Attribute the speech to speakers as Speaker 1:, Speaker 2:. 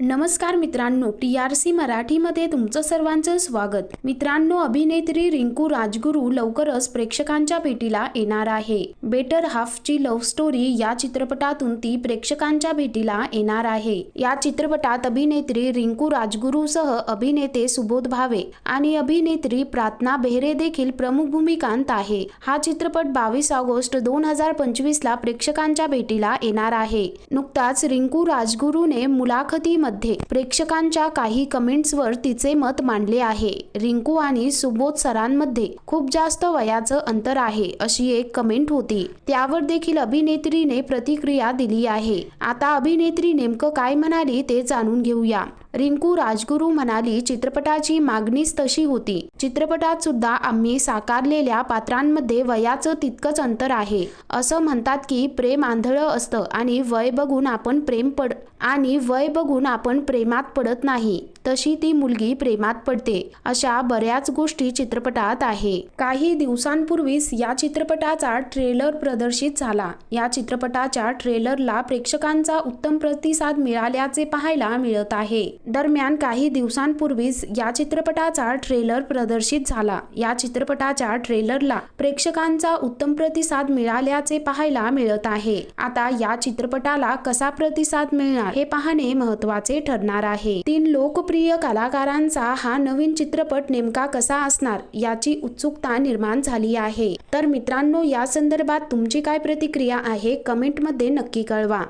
Speaker 1: नमस्कार मित्रांनो T R C मराठीमध्ये तुमचं सर्वांचं स्वागत. मित्रांनो अभिनेत्री रिंकू राजगुरू लवकरच प्रेक्षकांच्या भेटीला येणार आहे. बेटर हाफची लव्ह स्टोरी या चित्रपटातून ती प्रेक्षकांच्या भेटीला येणार आहे. या चित्रपटात अभिनेत्री रिंकू राजगुरूसह अभिनेते सुबोध भावे आणि अभिनेत्री प्रार्थना बेहरे देखील प्रमुख भूमिकांत आहे. हा चित्रपट बावीस ऑगस्ट दोन हजार पंचवीस ला प्रेक्षकांच्या भेटीला येणार आहे. नुकताच रिंकू राजगुरूने मुलाखती मध्ये प्रेक्षकांच्या काही कमेंट्सवर तिचे मत मांडले आहे. रिंकू आणि सुबोध सरांमध्ये खूप जास्त वयाचं अंतर आहे अशी एक कमेंट होती. त्यावर देखील अभिनेत्रीने प्रतिक्रिया दिली आहे. आता अभिनेत्री नेमकं काय म्हणाली ते जाणून घेऊया. रिंकू राजगुरू म्हणाली चित्रपटाची मागणीच तशी होती. चित्रपटात सुद्धा आम्ही साकारलेल्या पात्रांमध्ये वयाचं तितकंच अंतर आहे. असं म्हणतात की प्रेम आंधळं असतं आणि वय बघून आपण प्रेम पड आणि वय बघून आपण प्रेमात पडत नाही तशी ती मुलगी प्रेमात पडते अशा बऱ्याच गोष्टी चित्रपटात आहे. काही दिवसांपूर्वीच या चित्रपटाचा ट्रेलर प्रदर्शित झाला. या चित्रपटाच्या ट्रेलरला प्रेक्षकांचा उत्तम प्रतिसाद मिळाल्याचे पाहायला मिळत आहे. दरम्यान काही दिवसांपूर्वीच या चित्रपटाचा ट्रेलर प्रदर्शित झाला. या चित्रपटाच्या ट्रेलरला प्रेक्षकांचा उत्तम प्रतिसाद मिळाल्याचे पाहायला मिळत आहे. आता या चित्रपटाला कसा प्रतिसाद मिळणार हे पाहणे महत्त्वाचे ठरणार आहे. तीन लोकप्रिय कलाकारांचा हा नवीन चित्रपट नेमका कसा असणार याची उत्सुकता निर्माण झाली आहे. तर मित्रांनो या संदर्भात तुमची काय प्रतिक्रिया आहे कमेंटमध्ये नक्की कळवा.